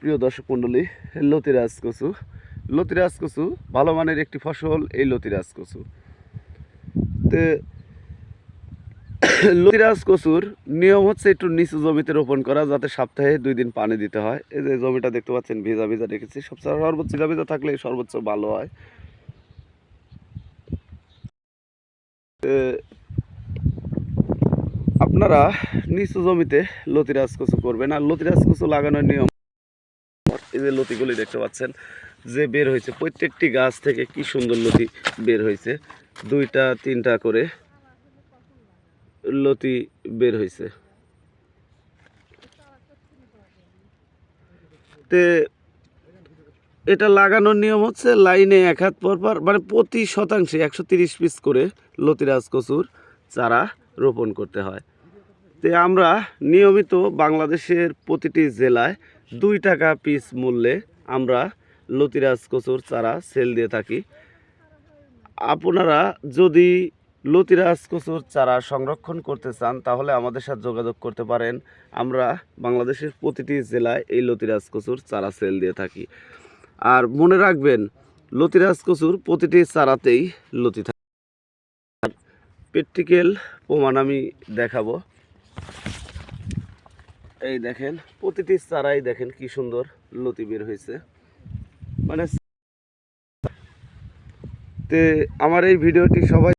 প্রিয় দর্শক মণ্ডলী, লতিরাজ কচু। লতিরাজ কচু, ভালো মানের একটি ফসল এই লতিরাজ কচু। তে, লতিরাজ কচুর নিয়ম হচ্ছে একটু নিচু জমিতে রোপণ করা, যাতে সপ্তাহে দুই দিন পানি দিতে হয়। এই যে জমিটা দেখতে পাচ্ছেন, ভিজা ভিজা রেখেছি। সবচেয়ে সর্বোচ্চ ভিজা ভিজা থাকলে সর্বোচ্চ ভালো হয়। আপনারা নিচু জমিতে লতিরাজ কচু করবেন। আর লতিরাজ কচু লাগানোর নিয়ম এই যে লতিগুলি দেখতে পাচ্ছেন, যে বের হয়েছে। প্রত্যেকটি গাছ থেকে কি সুন্দর লতি বের হয়েছে। দুইটা, তিনটা করে লতি বের হয়েছে। তে এটা লাগানোর নিয়ম হচ্ছে লাইনে এক হাত পর পর মানে প্রতি শতাংশে একশো তিরিশ পিস করে লতিরাজ কচুর চারা রোপণ করতে হয়। তে আমরা নিয়মিত বাংলাদেশের প্রতিটি জেলায় দুই টাকা পিস মূল্যে আমরা লতিরাজ কচুর চারা সেল দিয়ে থাকি। আপনারা যদি লতিরাজ কচুর চারা সংরক্ষণ করতে চান, তাহলে আমাদের সাথে যোগাযোগ করতে পারেন। আমরা বাংলাদেশের প্রতিটি জেলায় এই লতিরাজ কচুর চারা সেল দিয়ে থাকি। আর মনে রাখবেন, লতিরাজ কচুর প্রতিটি চারাতেই লতি থাকে। প্র্যাকটিক্যাল প্রমাণ আমি দেখাবো। এই দেখেন, প্রতিটি চারাই দেখেন কি সুন্দর লতি বের হয়েছে। মানে তে, আমার এই ভিডিওটি সবাই